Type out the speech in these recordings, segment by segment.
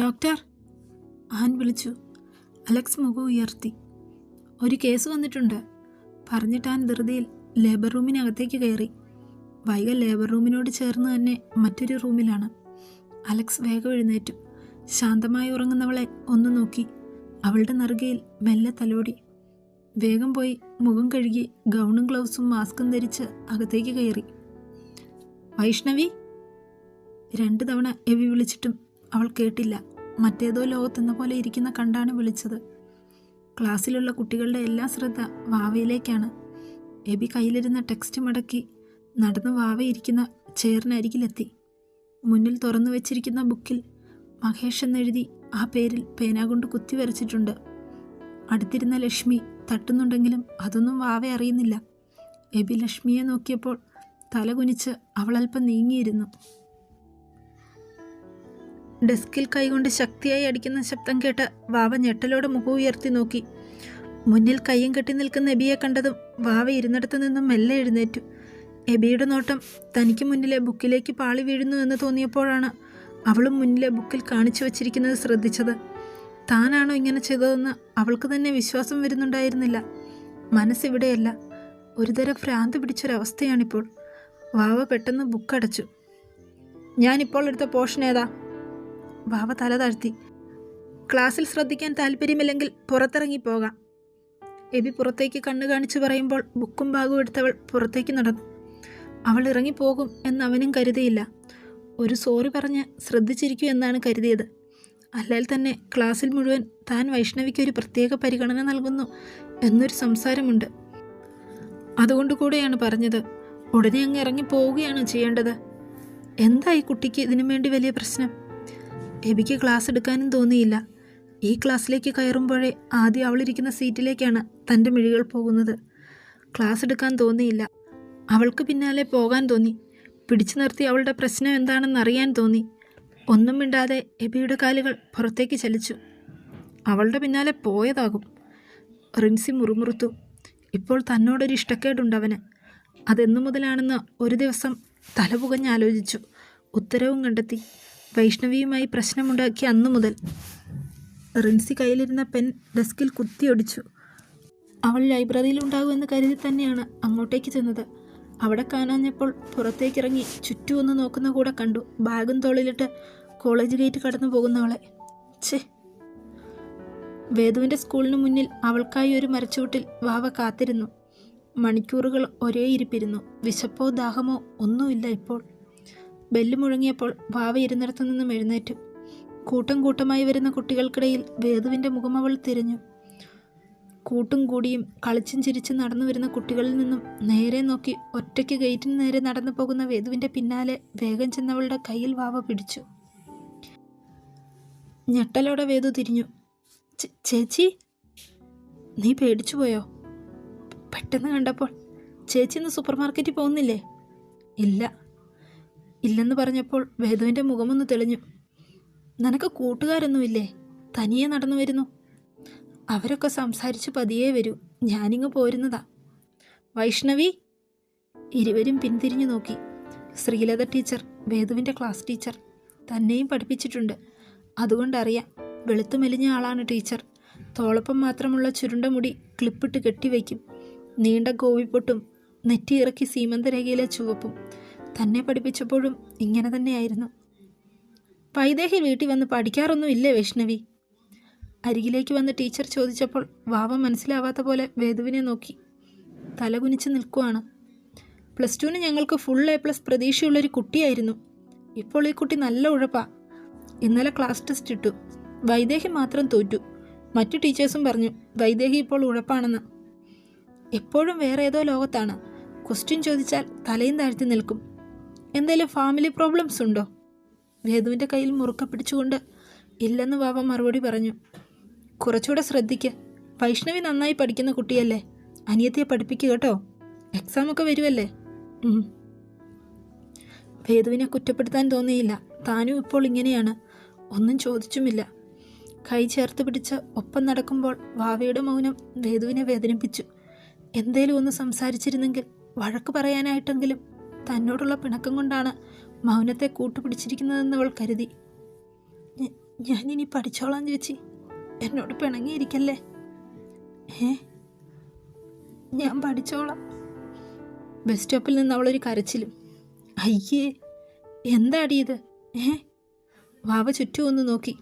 Doctor an വിളിച്ചു. Alex മുഖം ഉയർത്തി. ഒരു കേസ് വന്നിട്ടുണ്ട്. പറഞ്ഞിട്ട് ആൻ ധൃതിയിൽ ലേബർ റൂമിനകത്തേക്ക് കയറി. വൈക ലേബർ റൂമിനോട് ചേർന്ന് തന്നെ മറ്റൊരു റൂമിലാണ്. അലക്സ് വേഗം എഴുന്നേറ്റു. ശാന്തമായി ഉറങ്ങുന്നവളെ ഒന്ന് നോക്കി. അവളുടെ നറുകയിൽ മെല്ലെ തലോടി. വേഗം പോയി മുഖം കഴുകി ഗൗണും ഗ്ലൗസും മാസ്കും ധരിച്ച് അകത്തേക്ക് കയറി. വൈഷ്ണവി? രണ്ട് തവണ എവി വിളിച്ചിട്ടും അവൾ കേട്ടില്ല. മറ്റേതോ ലോകത്തെന്ന പോലെ ഇരിക്കുന്ന കണ്ടാണ് വിളിച്ചത്. ക്ലാസ്സിലുള്ള കുട്ടികളുടെ എല്ലാ ശ്രദ്ധ വാവയിലേക്കാണ്. എബി കയ്യിലിരുന്ന ടെക്സ്റ്റ് മടക്കി നടന്ന് വാവയിരിക്കുന്ന ചെയറിനരികിലെത്തി. മുന്നിൽ തുറന്നു വെച്ചിരിക്കുന്ന ബുക്കിൽ മഹേഷ് എന്നെഴുതി ആ പേരിൽ പേന കൊണ്ട് കുത്തി വരച്ചിട്ടുണ്ട്. അടുത്തിരുന്ന ലക്ഷ്മി തട്ടുന്നുണ്ടെങ്കിലും അതൊന്നും വാവ അറിയുന്നില്ല. എബി ലക്ഷ്മിയെ നോക്കിയപ്പോൾ തലകുനിച്ച് അവളൽപ്പം നീങ്ങിയിരുന്നു. ഡെസ്കിൽ കൈകൊണ്ട് ശക്തിയായി അടിക്കുന്ന ശബ്ദം കേട്ട് വാവ ഞെട്ടലോടെ മുഖം ഉയർത്തി നോക്കി. മുന്നിൽ കയ്യും കെട്ടി നിൽക്കുന്ന എബിയെ കണ്ടതും വാവ ഇരുന്നിടത്തു നിന്നും മെല്ലെ എഴുന്നേറ്റു. എബിയുടെ നോട്ടം തനിക്ക് മുന്നിലെ ബുക്കിലേക്ക് പാളി വീഴുന്നു എന്ന് തോന്നിയപ്പോഴാണ് അവളും മുന്നിലെ ബുക്കിൽ കാണിച്ചു വച്ചിരിക്കുന്നത് ശ്രദ്ധിച്ചത്. താനാണോ ഇങ്ങനെ ചെയ്തതെന്ന് അവൾക്ക് തന്നെ വിശ്വാസം വരുന്നുണ്ടായിരുന്നില്ല. മനസ്സിവിടെയല്ല. ഒരുതരം ഭ്രാന്ത് പിടിച്ചൊരവസ്ഥയാണിപ്പോൾ. വാവ പെട്ടെന്ന് ബുക്ക് ബുക്കടച്ചു ഞാനിപ്പോൾ എടുത്ത പോർഷൻ ഏതാ? വാവ തല താഴ്ത്തി. ക്ലാസ്സിൽ ശ്രദ്ധിക്കാൻ താല്പര്യമില്ലെങ്കിൽ പുറത്തിറങ്ങി പോകാം. എബി പുറത്തേക്ക് കണ്ണു കാണിച്ചു പറയുമ്പോൾ ബുക്കും ബാഗും എടുത്തവൾ പുറത്തേക്ക് നടന്നു. അവൾ ഇറങ്ങിപ്പോകും എന്ന് അവനും കരുതിയില്ല. ഒരു സോറി പറഞ്ഞ് ശ്രദ്ധിച്ചിരിക്കൂ എന്നാണ് കരുതിയത്. അല്ലെങ്കിൽ തന്നെ ക്ലാസ്സിൽ മുഴുവൻ താൻ വൈഷ്ണവിക്ക് ഒരു പ്രത്യേക പരിഗണന നൽകുന്നു എന്നൊരു സംസാരമുണ്ട്. അതുകൊണ്ട് കൂടെയാണ് പറഞ്ഞത് ഉടനെ അങ്ങ് ഇറങ്ങി പോവുകയാണ് ചെയ്യേണ്ടത്. എന്തായി കുട്ടിക്ക് ഇതിനു വേണ്ടി വലിയ പ്രശ്നം? എബിക്ക് ക്ലാസ് എടുക്കാനും തോന്നിയില്ല. ഈ ക്ലാസ്സിലേക്ക് കയറുമ്പോഴേ ആദ്യം അവളിരിക്കുന്ന സീറ്റിലേക്കാണ് തന്റെ മിഴികൾ പോകുന്നത്. ക്ലാസ് എടുക്കാൻ തോന്നിയില്ല. അവൾക്ക് പിന്നാലെ പോകാൻ തോന്നി. പിടിച്ചു നിർത്തി അവളുടെ പ്രശ്നം എന്താണെന്ന് അറിയാൻ തോന്നി. ഒന്നും മിണ്ടാതെ എബിയുടെ കാലുകൾ പുറത്തേക്ക് ചലിച്ചു. അവളുടെ പിന്നാലെ പോയതാകും. റിൻസി മുറുമുറുത്തു. ഇപ്പോൾ തന്നോടൊരു ഇഷ്ടക്കേടുണ്ടവന്. അതെന്നു മുതലാണെന്ന് ഒരു ദിവസം തലപുകഞ്ഞാലോചിച്ചു ഉത്തരവും കണ്ടെത്തി. വൈഷ്ണവിയുമായി പ്രശ്നമുണ്ടാക്കിയ അന്നു മുതൽ റിൻസി കയ്യിലിരുന്ന പെൻ ഡെസ്കിൽ കുത്തിയൊടിച്ചു അവൾ ലൈബ്രറിയിൽ ഉണ്ടാകുമെന്ന് കരുതി തന്നെയാണ് അങ്ങോട്ടേക്ക് ചെന്നത്. അവിടെ കാണാഞ്ഞപ്പോൾ പുറത്തേക്കിറങ്ങി ചുറ്റും ഒന്ന് നോക്കുന്ന കൂടെ കണ്ടു. ബാഗും തോളിലിട്ട് കോളേജ് ഗേറ്റ് കടന്നു പോകുന്നവളെ ഛേ. വേദുവിന്റെ സ്കൂളിന് മുന്നിൽ അവൾക്കായി ഒരു മരച്ചുവട്ടിൽ വാവ കാത്തിരുന്നു. മണിക്കൂറുകൾ ഒരേ ഇരിപ്പിരുന്നു വിശപ്പോ ദാഹമോ ഒന്നുമില്ല ഇപ്പോൾ. ബെല്ല് മുഴങ്ങിയപ്പോൾ ഭാവ ഇരുന്നിടത്തു നിന്നും എഴുന്നേറ്റു. കൂട്ടം കൂട്ടമായി വരുന്ന കുട്ടികൾക്കിടയിൽ വേദുവിന്റെ മുഖം അവൾ തിരഞ്ഞു. കൂട്ടും കൂടിയും കളിച്ചും ചിരിച്ചും നടന്നു വരുന്ന കുട്ടികളിൽ നിന്നും നേരെ നോക്കി ഒറ്റയ്ക്ക് ഗേറ്റിന് നേരെ നടന്നു പോകുന്ന വേദുവിന്റെ പിന്നാലെ വേഗം ചെന്നവളുടെ കയ്യിൽ വാവ പിടിച്ചു. ഞെട്ടലോടെ വേദു തിരിഞ്ഞു. "ചേ- ചേച്ചി? നീ പേടിച്ചു പോയോ? പെട്ടെന്ന് കണ്ടപ്പോൾ. ചേച്ചി ഇന്ന് സൂപ്പർ മാർക്കറ്റിൽ പോകുന്നില്ലേ? ഇല്ല. ഇല്ലെന്ന് പറഞ്ഞപ്പോൾ വേദുവിന്റെ മുഖമൊന്ന് തെളിഞ്ഞു. നിനക്ക് കൂട്ടുകാരൊന്നുമില്ലേ? തനിയെ നടന്നു വരുന്നു. അവരൊക്കെ സംസാരിച്ച് പതിയെ വരൂ. ഞാനിങ്ങ് പോരുന്നതാ. വൈഷ്ണവി? ഇരുവരും പിന്തിരിഞ്ഞു നോക്കി. ശ്രീലത ടീച്ചർ വേദുവിന്റെ ക്ലാസ് ടീച്ചർ തന്നെയും പഠിപ്പിച്ചിട്ടുണ്ട്. അതുകൊണ്ടറിയാം വെളുത്തു മെലിഞ്ഞ ആളാണ് ടീച്ചർ. തോളപ്പം മാത്രമുള്ള ചുരുണ്ട മുടി ക്ലിപ്പിട്ട് കെട്ടിവയ്ക്കും നീണ്ട ഗോവിപ്പൊട്ടും നെറ്റിയിറക്കി സീമന്തരേഖയിലെ ചുവപ്പും. തന്നെ പഠിപ്പിച്ചപ്പോഴും ഇങ്ങനെ തന്നെയായിരുന്നു. വൈദേഹി വീട്ടിൽ വന്ന് പഠിക്കാറൊന്നുമില്ലേ വൈഷ്ണവി? അരികിലേക്ക് വന്ന് ടീച്ചർ ചോദിച്ചപ്പോൾ വാവ മനസ്സിലാവാത്ത പോലെ വേദുവിനെ നോക്കി. തലകുനിച്ച് നിൽക്കുവാണ്. പ്ലസ് ടുവിന് ഞങ്ങൾക്ക് ഫുൾ എ പ്ലസ് പ്രതീക്ഷയുള്ളൊരു കുട്ടിയായിരുന്നു. ഇപ്പോൾ ഈ കുട്ടി നല്ല ഉഴപ്പാ. ഇന്നലെ ക്ലാസ് ടെസ്റ്റ് ഇട്ടു. വൈദേഹി മാത്രം തോറ്റു. മറ്റു ടീച്ചേഴ്സും പറഞ്ഞു വൈദേഹി ഇപ്പോൾ ഉഴപ്പാണെന്ന്. എപ്പോഴും വേറെ ഏതോ ലോകത്താണ്. ക്വസ്റ്റ്യൻ ചോദിച്ചാൽ തലയും താഴ്ത്തി നിൽക്കും. എന്തെങ്കിലും ഫാമിലി പ്രോബ്ലംസ് ഉണ്ടോ? വേദുവിന്റെ കയ്യിൽ മുറുക്ക പിടിച്ചുകൊണ്ട് ഇല്ലെന്ന് വാവ മറുപടി പറഞ്ഞു. കുറച്ചുകൂടെ ശ്രദ്ധിക്ക്. വൈഷ്ണവി നന്നായി പഠിക്കുന്ന കുട്ടിയല്ലേ? അനിയത്തിയെ പഠിപ്പിക്കുക കേട്ടോ. എക്സാമൊക്കെ വരുമല്ലേ. വേദുവിനെ കുറ്റപ്പെടുത്താൻ തോന്നിയില്ല. താനും ഇപ്പോൾ ഇങ്ങനെയാണ്. ഒന്നും ചോദിച്ചുമില്ല. കൈ ചേർത്ത് പിടിച്ച് ഒപ്പം നടക്കുമ്പോൾ വാവയുടെ മൗനം വേദുവിനെ വേദനിപ്പിച്ചു. എന്തേലും ഒന്ന് സംസാരിച്ചിരുന്നെങ്കിൽ വഴക്ക് പറയാനായിട്ടെങ്കിലും തന്നോടുള്ള പിണക്കം കൊണ്ടാണ് മൗനത്തെ കൂട്ടുപിടിച്ചിരിക്കുന്നതെന്ന് അവൾ കരുതി. ഞാൻ ഇനി പഠിച്ചോളാം ചേച്ചി. എന്നോട് പിണങ്ങിയിരിക്കല്ലേ? ഏ ഞാൻ പഠിച്ചോളാം. ബസ് സ്റ്റോപ്പിൽ നിന്ന് അവളൊരു കരച്ചിലും. അയ്യേ എന്താടി ഇത്? ഏ വാവ ചുറ്റും ഒന്ന് നോക്കി.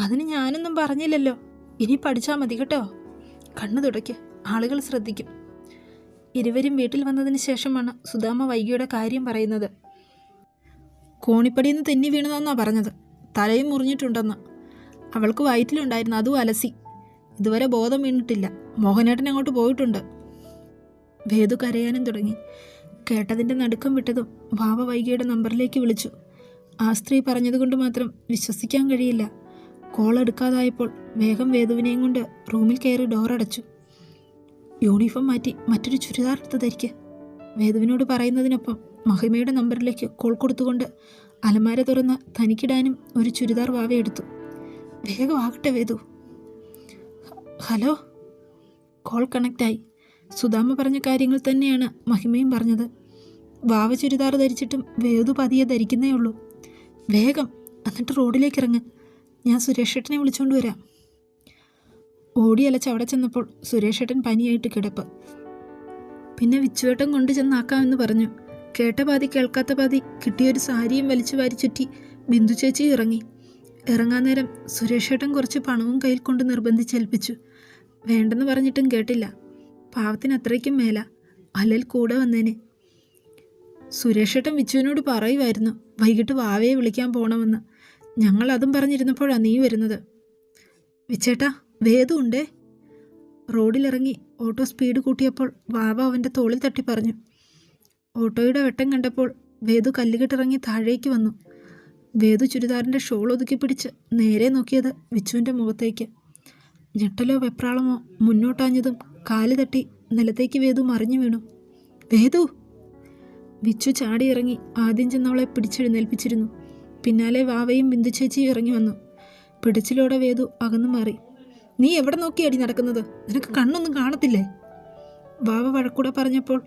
അതിന് ഞാനൊന്നും പറഞ്ഞില്ലല്ലോ. ഇനി പഠിച്ചാൽ മതി കേട്ടോ. കണ്ണു തുടയ്ക്ക്. ആളുകൾ ശ്രദ്ധിക്കും. ഇരുവരും വീട്ടിൽ വന്നതിന് ശേഷമാണ് സുധാമ വൈകിയുടെ കാര്യം പറയുന്നത്. കോണിപ്പടിയിൽ നിന്ന് തെന്നി വീണതെന്നാണ് പറഞ്ഞത്. തലയും മുറിഞ്ഞിട്ടുണ്ടെന്ന്. അവൾക്ക് വയറ്റിലുണ്ടായിരുന്നു അതും അലസി. ഇതുവരെ ബോധം വീണിട്ടില്ല. മോഹനേട്ടൻ അങ്ങോട്ട് പോയിട്ടുണ്ട്. വേദു കരയാനും തുടങ്ങി. കേട്ടതിന്റെ നടുക്കം വിട്ടതും ഭാവ വൈകിയുടെ നമ്പറിലേക്ക് വിളിച്ചു. ആ സ്ത്രീ പറഞ്ഞതുകൊണ്ട് മാത്രം വിശ്വസിക്കാൻ കഴിയില്ല. കോൾ എടുക്കാതായപ്പോൾ വേഗം വേദുവിനെയും കൊണ്ട് റൂമിൽ കയറി ഡോറടച്ചു. യൂണിഫോം മാറ്റി മറ്റൊരു ചുരിദാർ എടുത്ത് ധരിക്ക് വേദുവിനോട് പറയുന്നതിനൊപ്പം മഹിമയുടെ നമ്പറിലേക്ക് കോൾ കൊടുത്തുകൊണ്ട് അലമാര തുറന്ന് തനിക്കിടാനും ഒരു ചുരിദാർ വാവ എടുത്തു. വേഗം ആകട്ടെ വേദു. ഹലോ? കോൾ കണക്റ്റായി. സുധാമ പറഞ്ഞ കാര്യങ്ങൾ തന്നെയാണ് മഹിമയും പറഞ്ഞത്. വാവ ചുരിദാർ ധരിച്ചിട്ടും വേദു പതിയെ ധരിക്കുന്നേ ഉള്ളൂ. വേഗം എന്നിട്ട് റോഡിലേക്ക് ഇറങ്ങ് ഞാൻ സുരേഷ് സുരേഷേട്ടനെ വിളിച്ചുകൊണ്ട് വരാം. ഓടിയലച്ച് അവിടെ ചെന്നപ്പോൾ സുരേഷേട്ടൻ പനിയായിട്ട് കിടപ്പ്. പിന്നെ വിച്ചുവേട്ടൻ കൊണ്ടു ചെന്നാക്കാമെന്ന് പറഞ്ഞു. കേട്ട പാതി കേൾക്കാത്ത പാതി കിട്ടിയൊരു സാരിയും വലിച്ചു വാരി ചുറ്റി ബിന്ദു ചേച്ചി ഇറങ്ങി. ഇറങ്ങാൻ നേരം സുരേഷേട്ടൻ കുറച്ച് പണവും കയ്യിൽ കൊണ്ട് നിർബന്ധിച്ചേൽപ്പിച്ചു. വേണ്ടെന്ന് പറഞ്ഞിട്ടും കേട്ടില്ല. പാവത്തിന് അത്രയ്ക്കും മേല. അല്ലൽ കൂടെ വന്നേനെ. സുരേഷേട്ടൻ വിച്ചുവിനോട് പറയുമായിരുന്നു വൈകിട്ട് വാവയെ വിളിക്കാൻ പോകണമെന്ന് ഞങ്ങൾ അതും പറഞ്ഞിരുന്നപ്പോഴാണ് നീ വരുന്നത്. വിച്ചേട്ടാ വേദു ഉണ്ടേ. റോഡിലിറങ്ങി ഓട്ടോ സ്പീഡ് കൂട്ടിയപ്പോൾ വാവ അവന്റെ തോളിൽ തട്ടി പറഞ്ഞു. ഓട്ടോയുടെ വെട്ടം കണ്ടപ്പോൾ വേദു കല്ലുകെട്ടിറങ്ങി താഴേക്ക് വന്നു. വേദു ചുരിദാറിന്റെ ഷോൾ ഒതുക്കി പിടിച്ച് നേരെ നോക്കിയത് വിച്ചുവിന്റെ മുഖത്തേക്ക്. ഞെട്ടലോ വെപ്രാളമോ മുന്നോട്ടാഞ്ഞതും കാൽ തട്ടി നിലത്തേക്ക് വേദു മറിഞ്ഞു വീണു. വേദു! വിച്ചു ചാടിയിറങ്ങി ആദ്യം ചെന്നവളെ പിടിച്ചെഴുന്നേൽപ്പിച്ചിരുന്നു. പിന്നാലെ വാവയും ബിന്ദു ചേച്ചിയും ഇറങ്ങി വന്നു. പിടിച്ചിലോടെ വേദു അകന്നു മാറി. നീ എവിടെ നോക്കിയാടി നടക്കുന്നത്? നിനക്ക് കണ്ണൊന്നും കാണത്തില്ലേ? വാവ വഴക്കൂടെ പറഞ്ഞപ്പോൾ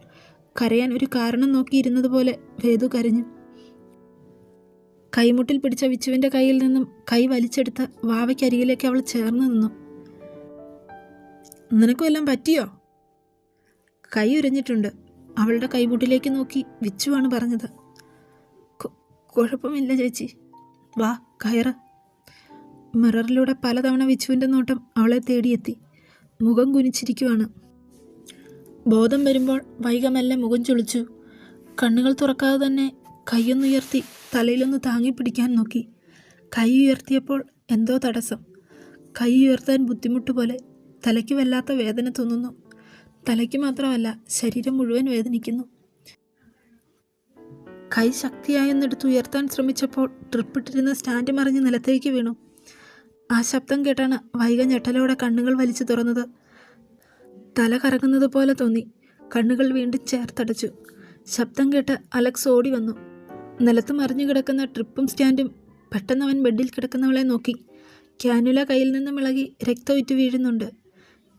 കരയാൻ ഒരു കാരണം നോക്കിയിരുന്നത് പോലെ വേദു കരഞ്ഞു. കൈമുട്ടിൽ പിടിച്ച വിച്ചുവിന്റെ കയ്യിൽ നിന്നും കൈ വലിച്ചെടുത്ത വാവയ്ക്കരികിലേക്ക് അവൾ ചേർന്ന് നിന്നു. നിനക്കും എല്ലാം പറ്റിയോ? കൈ ഉരഞ്ഞിട്ടുണ്ട്. അവളുടെ കൈമുട്ടിലേക്ക് നോക്കി വിച്ചുവാണ് പറഞ്ഞത്. "കു- കുഴപ്പമില്ല ചേച്ചി. വാ കയറ്. മിററിലൂടെ പലതവണ വിച്ചുവിന്റെ നോട്ടം അവളെ തേടിയെത്തി. മുഖം കുനിച്ചിരിക്കുവാണ്. ബോധം വരുമ്പോൾ വൈകമെല്ലാം മുഖം ചുളിച്ചു. കണ്ണുകൾ തുറക്കാതെ തന്നെ കൈയൊന്നുയർത്തി തലയിലൊന്ന് താങ്ങി പിടിക്കാൻ നോക്കി. കൈ ഉയർത്തിയപ്പോൾ എന്തോ തടസ്സം. കൈ ഉയർത്താൻ ബുദ്ധിമുട്ട് പോലെ തലയ്ക്ക് വല്ലാത്ത വേദന തോന്നുന്നു. തലയ്ക്ക് മാത്രമല്ല ശരീരം മുഴുവൻ വേദനിക്കുന്നു. കൈ ശക്തിയായെന്നെടുത്ത് ഉയർത്താൻ ശ്രമിച്ചപ്പോൾ ട്രിപ്പിട്ടിരുന്ന സ്റ്റാൻഡ് മറിഞ്ഞ് നിലത്തേക്ക് വീണു. ആ ശബ്ദം കേട്ടാണ് വൈക ഞെട്ടലോടെ കണ്ണുകൾ വലിച്ചു തുറന്നത്. തല കറങ്ങുന്നത് പോലെ തോന്നി. കണ്ണുകൾ വീണ്ടും ചേർത്തടച്ചു. ശബ്ദം കേട്ട് അലക്സ് ഓടി വന്നു. നിലത്ത് മറിഞ്ഞു കിടക്കുന്ന ട്രിപ്പും സ്റ്റാൻഡും പെട്ടെന്ന് അവൻ ബെഡിൽ കിടക്കുന്നവളെ നോക്കി. ക്യാനുല കയ്യിൽ നിന്നും ഇളകി രക്തമൊറ്റു വീഴുന്നുണ്ട്.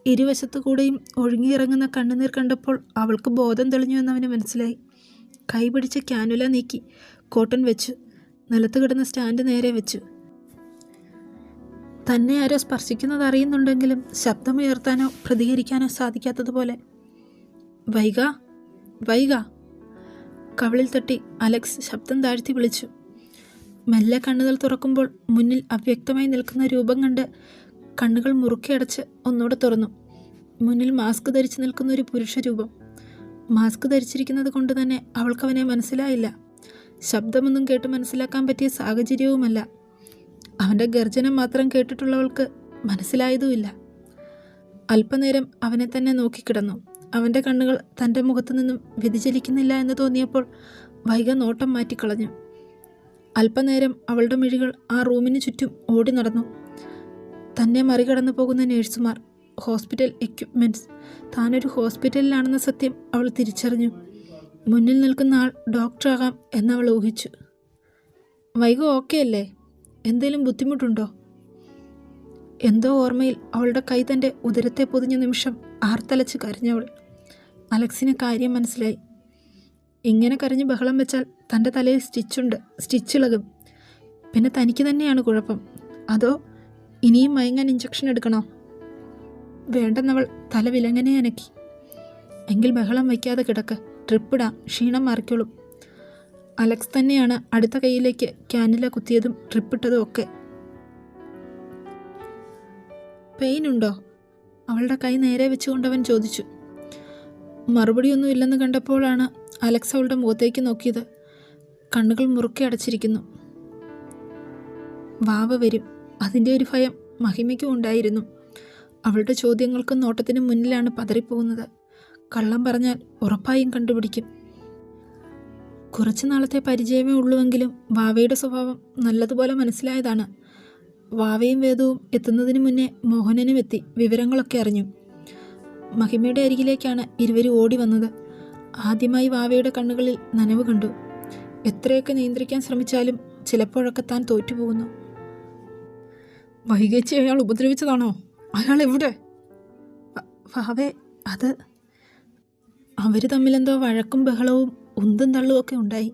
ഇരുവശത്തു കൂടെയും ഒഴുങ്ങിയിറങ്ങുന്ന കണ്ണുനീർ കണ്ടപ്പോൾ അവൾക്ക് ബോധം തെളിഞ്ഞു എന്നവന് മനസ്സിലായി. കൈ പിടിച്ച് ക്യാനുല നീക്കി കോട്ടൺ വെച്ചു. നിലത്ത് കിടന്ന സ്റ്റാൻഡ് നേരെ വെച്ചു. തന്നെ ആരോ സ്പർശിക്കുന്നത് അറിയുന്നുണ്ടെങ്കിലും ശബ്ദമുയർത്താനോ പ്രതികരിക്കാനോ സാധിക്കാത്തതുപോലെ. വൈക വൈക കവിളിൽ തട്ടി അലക്സ് ശബ്ദം താഴ്ത്തി വിളിച്ചു. മെല്ലെ കണ്ണുകൾ തുറക്കുമ്പോൾ മുന്നിൽ അവ്യക്തമായി നിൽക്കുന്ന രൂപം കണ്ട് കണ്ണുകൾ മുറുക്കി അടച്ച് ഒന്നുകൂടെ തുറന്നു. മുന്നിൽ മാസ്ക് ധരിച്ച് നിൽക്കുന്ന ഒരു പുരുഷ രൂപം. മാസ്ക് ധരിച്ചിരിക്കുന്നത് കൊണ്ട് തന്നെ അവൾക്കവനെ മനസ്സിലായില്ല. ശബ്ദമൊന്നും കേട്ട് മനസ്സിലാക്കാൻ പറ്റിയ സാഹചര്യവുമല്ല. അവന്റെ ഗർജനം മാത്രം കേട്ടിട്ടുള്ളവൾക്ക് മനസ്സിലായതുമില്ല. അല്പനേരം അവനെ തന്നെ നോക്കിക്കിടന്നു. അവന്റെ കണ്ണുകൾ തന്റെ മുഖത്തു നിന്നും വ്യതിചലിക്കുന്നില്ല എന്ന് തോന്നിയപ്പോൾ വൈക നോട്ടം മാറ്റിക്കളഞ്ഞു. അല്പനേരം അവളുടെ മിഴികൾ ആ റൂമിന് ചുറ്റും ഓടി നടന്നു. തന്നെ മറികടന്നു പോകുന്ന നേഴ്സുമാർ ഹോസ്പിറ്റൽ എക്യുപ്മെന്റ്സ് താനൊരു ഹോസ്പിറ്റലിലാണെന്ന സത്യം അവൾ തിരിച്ചറിഞ്ഞു. മുന്നിൽ നിൽക്കുന്ന ആൾ ഡോക്ടറാകാം എന്നവൾ ഊഹിച്ചു. വൈക ഓക്കെ അല്ലേ? എന്തേലും ബുദ്ധിമുട്ടുണ്ടോ? എന്തോ ഓർമ്മയിൽ അവളുടെ കൈ തന്റെ ഉദരത്തെ പൊതിഞ്ഞ നിമിഷം ആർത്തലച്ച് കരഞ്ഞവൾ. അലക്സിന് കാര്യം മനസ്സിലായി. ഇങ്ങനെ കരഞ്ഞ് ബഹളം വെച്ചാൽ തന്റെ തലയിൽ സ്റ്റിച്ചുണ്ട് സ്റ്റിച്ചിളകും. പിന്നെ തനിക്ക് തന്നെയാണ് കുഴപ്പം. അതോ ഇനിയും മയങ്ങാൻ ഇഞ്ചക്ഷൻ എടുക്കണോ? വേണ്ടെന്നവൾ തല വിലങ്ങനെ അനക്കി എങ്കിൽ ബഹളം വയ്ക്കാതെ കിടക്ക്. ട്രിപ്പിടാം. ക്ഷീണം മാറിക്കോളും. അലക്സ് തന്നെയാണ് അടുത്ത കൈയിലേക്ക് ക്യാനില കുത്തിയതും ട്രിപ്പിട്ടതും ഒക്കെ. പെയിൻ ഉണ്ടോ? അവളുടെ കൈ നേരെ വെച്ചുകൊണ്ടവൻ ചോദിച്ചു. മറുപടിയൊന്നും ഇല്ലെന്ന് കണ്ടപ്പോഴാണ് അലക്സ് അവളുടെ മുഖത്തേക്ക് നോക്കിയത്. കണ്ണുകൾ മുറുക്കി അടച്ചിരിക്കുന്നു. വാവ വരും. അതിന്റെ ഒരു ഭയം മഹിമയ്ക്കും ഉണ്ടായിരുന്നു. അവളുടെ ചോദ്യങ്ങൾക്കും നോട്ടത്തിനും മുന്നിലാണ് പതറിപ്പോകുന്നത്. കള്ളം പറഞ്ഞാൽ ഉറപ്പായും കണ്ടുപിടിക്കും. കുറച്ചു നാളത്തെ പരിചയമേ ഉള്ളുവെങ്കിലും വാവയുടെ സ്വഭാവം നല്ലതുപോലെ മനസ്സിലായതാണ്. വാവയും വേദവും എത്തുന്നതിന് മുന്നേ മോഹനനും എത്തി വിവരങ്ങളൊക്കെ അറിഞ്ഞു. മഹിമയുടെ അരികിലേക്കാണ് ഇരുവരും ഓടി വന്നത്. ആദ്യമായി വാവയുടെ കണ്ണുകളിൽ നനവ് കണ്ടു. എത്രയൊക്കെ നിയന്ത്രിക്കാൻ ശ്രമിച്ചാലും ചിലപ്പോഴൊക്കെ താൻ തോറ്റുപോകുന്നു. വൈകേച്ചി അയാൾ ഉപദ്രവിച്ചതാണോ? അയാൾ എവിടെ? വാവേ അത് അവർ തമ്മിലെന്തോ വഴക്കും ബഹളവും ഉന്തും തള്ളുമൊക്കെ ഉണ്ടായി.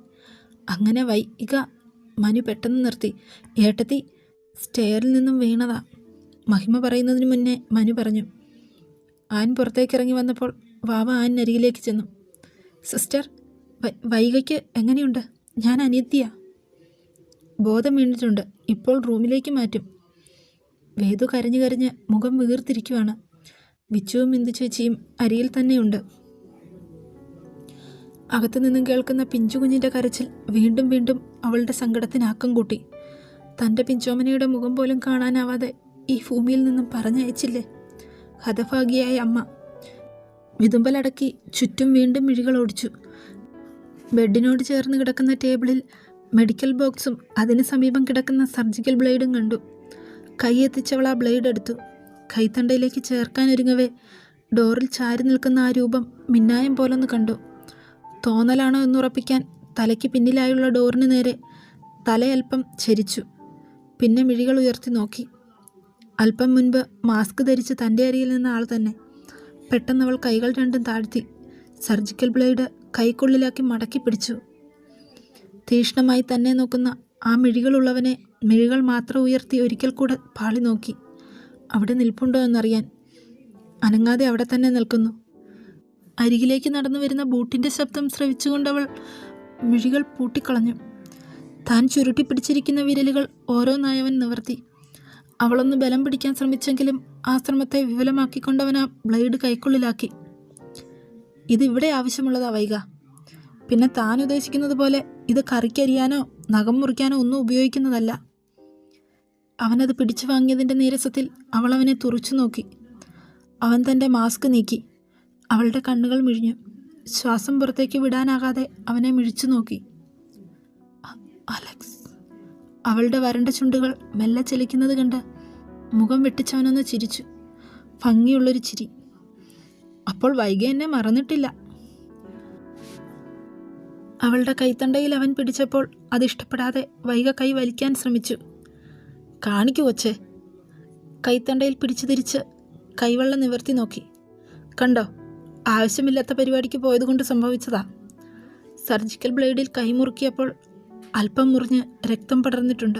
അങ്ങനെ വൈകിക മനു പെട്ടെന്ന് നിർത്തി. ഏട്ടത്തി സ്റ്റെയറിൽ നിന്നും വീണതാ. മഹിമ പറയുന്നതിന് മുന്നേ മനു പറഞ്ഞു ആൻ പുറത്തേക്ക് ഇറങ്ങി വന്നപ്പോൾ വാവ ആനരികിലേക്ക് ചെന്നു. സിസ്റ്റർ വൈകയ്ക്ക് എങ്ങനെയുണ്ട്? ഞാൻ അനിയത്തിയാ. ബോധം വീണിട്ടുണ്ട്. ഇപ്പോൾ റൂമിലേക്ക് മാറ്റും. വേദു കരഞ്ഞു കരഞ്ഞ് മുഖം വീർത്തിരിക്കുവാണ്. വിച്ചുവും ഇന്ദു ചേച്ചിയും അരിയിൽ തന്നെയുണ്ട്. അകത്തു നിന്നും കേൾക്കുന്ന പിഞ്ചു കുഞ്ഞിന്റെ കരച്ചിൽ വീണ്ടും വീണ്ടും അവളുടെ സങ്കടത്തിനാക്കം കൂട്ടി. തന്റെ പിഞ്ചോമനയുടെ മുഖം പോലും കാണാനാവാതെ ഈ ഭൂമിയിൽ നിന്നും പറഞ്ഞയച്ചില്ലേ? ഹതഭാഗിയായ അമ്മ. വിതുമ്പലടക്കി ചുറ്റും വീണ്ടും മിഴികൾ ഓടിച്ചു. ബെഡിനോട് ചേർന്ന് കിടക്കുന്ന ടേബിളിൽ മെഡിക്കൽ ബോക്സും അതിന് സമീപം കിടക്കുന്ന സർജിക്കൽ ബ്ലേഡും കണ്ടു. കൈയെത്തിച്ചവൾ ആ ബ്ലേഡ് എടുത്തു. കൈത്തണ്ടയിലേക്ക് ചേർക്കാനൊരുങ്ങവേ ഡോറിൽ ചാരി നിൽക്കുന്ന ആ രൂപം മിന്നായം പോലൊന്ന് കണ്ടു. തോന്നലാണോ എന്നുറപ്പിക്കാൻ തലയ്ക്ക് പിന്നിലായുള്ള ഡോറിന് നേരെ തലയൽപ്പം ചരിച്ചു. പിന്നെ മിഴികൾ ഉയർത്തി നോക്കി. അല്പം മുൻപ് മാസ്ക് ധരിച്ച് തന്റെ അരിയിൽ നിന്ന ആൾ തന്നെ. പെട്ടെന്ന് അവൾ കൈകൾ രണ്ടും താഴ്ത്തി സർജിക്കൽ ബ്ലേഡ് കൈക്കുള്ളിലാക്കി മടക്കി പിടിച്ചു. തീഷ്ണമായി തന്നെ നോക്കുന്ന ആ മിഴികളുള്ളവനെ മിഴികൾ മാത്രം ഉയർത്തി ഒരിക്കൽ കൂടെ പാളി നോക്കി. അവിടെ നിൽപ്പുണ്ടോ എന്നറിയാൻ. അനങ്ങാതെ അവിടെ തന്നെ നിൽക്കുന്നു. അരികിലേക്ക് നടന്നു വരുന്ന ബൂട്ടിന്റെ ശബ്ദം ശ്രവിച്ചുകൊണ്ടവൾ മിഴികൾ പൂട്ടിക്കളഞ്ഞു. താൻ ചുരുട്ടി പിടിച്ചിരിക്കുന്ന വിരലുകൾ ഓരോന്നായവൻ നിവർത്തി. അവളൊന്ന് ബലം പിടിക്കാൻ ശ്രമിച്ചെങ്കിലും ആ ശ്രമത്തെ വിപുലമാക്കിക്കൊണ്ടവൻ ആ ബ്ലേഡ് കൈക്കുള്ളിലാക്കി. ഇതിവിടെ ആവശ്യമുള്ളതാ വൈക പിന്നെ താൻ ഉദ്ദേശിക്കുന്നത് പോലെ ഇത് കറിക്കരിയാനോ നഖം മുറിക്കാനോ ഒന്നും ഉപയോഗിക്കുന്നതല്ല. അവനത് പിടിച്ചു വാങ്ങിയതിന്റെ നീരസത്തിൽ അവൾ അവനെ തുറച്ചു നോക്കി. അവൻ തന്റെ മാസ്ക് നീക്കി. അവളുടെ കണ്ണുകൾ മിഴിഞ്ഞു. ശ്വാസം പുറത്തേക്ക് വിടാനാകാതെ അവനെ മിഴിച്ചു നോക്കി. അലക്സ് അവളുടെ വരണ്ട ചുണ്ടുകൾ മെല്ലെ ചലിക്കുന്നത് കണ്ട് മുഖം വെട്ടിച്ചവനൊന്ന് ചിരിച്ചു. ഭംഗിയുള്ളൊരു ചിരി. അപ്പോൾ വൈകി എന്നെ മറന്നിട്ടില്ല. അവളുടെ കൈത്തണ്ടയിൽ അവൻ പിടിച്ചപ്പോൾ അത് ഇഷ്ടപ്പെടാതെ വൈക കൈ വലിക്കാൻ ശ്രമിച്ചു. കാണിക്കു കൊച്ചേ. കൈത്തണ്ടയിൽ പിടിച്ചു തിരിച്ച് കൈവെള്ളം നിവർത്തി നോക്കി. കണ്ടോ? ആവശ്യമില്ലാത്ത പരിപാടിക്ക് പോയതുകൊണ്ട് സംഭവിച്ചതാ. സർജിക്കൽ ബ്ലേഡിൽ കൈമുറുക്കിയപ്പോൾ അല്പം മുറിഞ്ഞ് രക്തം പടർന്നിട്ടുണ്ട്.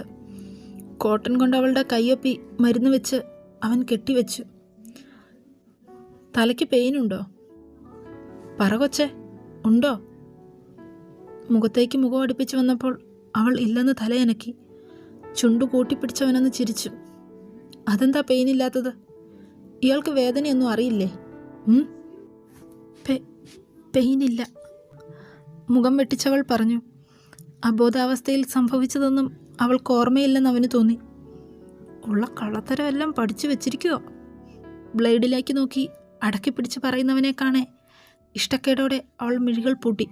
കോട്ടൺ കൊണ്ട് അവളുടെ കൈയൊപ്പി മരുന്ന് വെച്ച് അവൻ കെട്ടിവെച്ചു. തലയ്ക്ക് പെയിനുണ്ടോ പറ കൊച്ചേ ഉണ്ടോ? മുഖത്തേക്ക് മുഖം അടുപ്പിച്ച് വന്നപ്പോൾ അവൾ ഇല്ലെന്ന് തലയനക്കി ചുണ്ടു കൂട്ടിപ്പിടിച്ചവനെന്ന് ചിരിച്ചു. അതെന്താ പെയിനില്ലാത്തത് ഇയാൾക്ക് വേദനയൊന്നും അറിയില്ലേ? പെയിനില്ല. മുഖം വെട്ടിച്ചവൾ പറഞ്ഞു അബോധാവസ്ഥയിൽ സംഭവിച്ചതൊന്നും അവൾക്ക് ഓർമ്മയില്ലെന്ന് അവന് തോന്നി. ഉള്ള കള്ളത്തരമെല്ലാം പഠിച്ചു വെച്ചിരിക്കുവോ? ബ്ലേഡിലേക്ക് നോക്കി അടക്കി പിടിച്ച് പറയുന്നവനെ കാണേ ഇഷ്ടക്കേടോടെ അവൾ മിഴികൾ പൂട്ടി.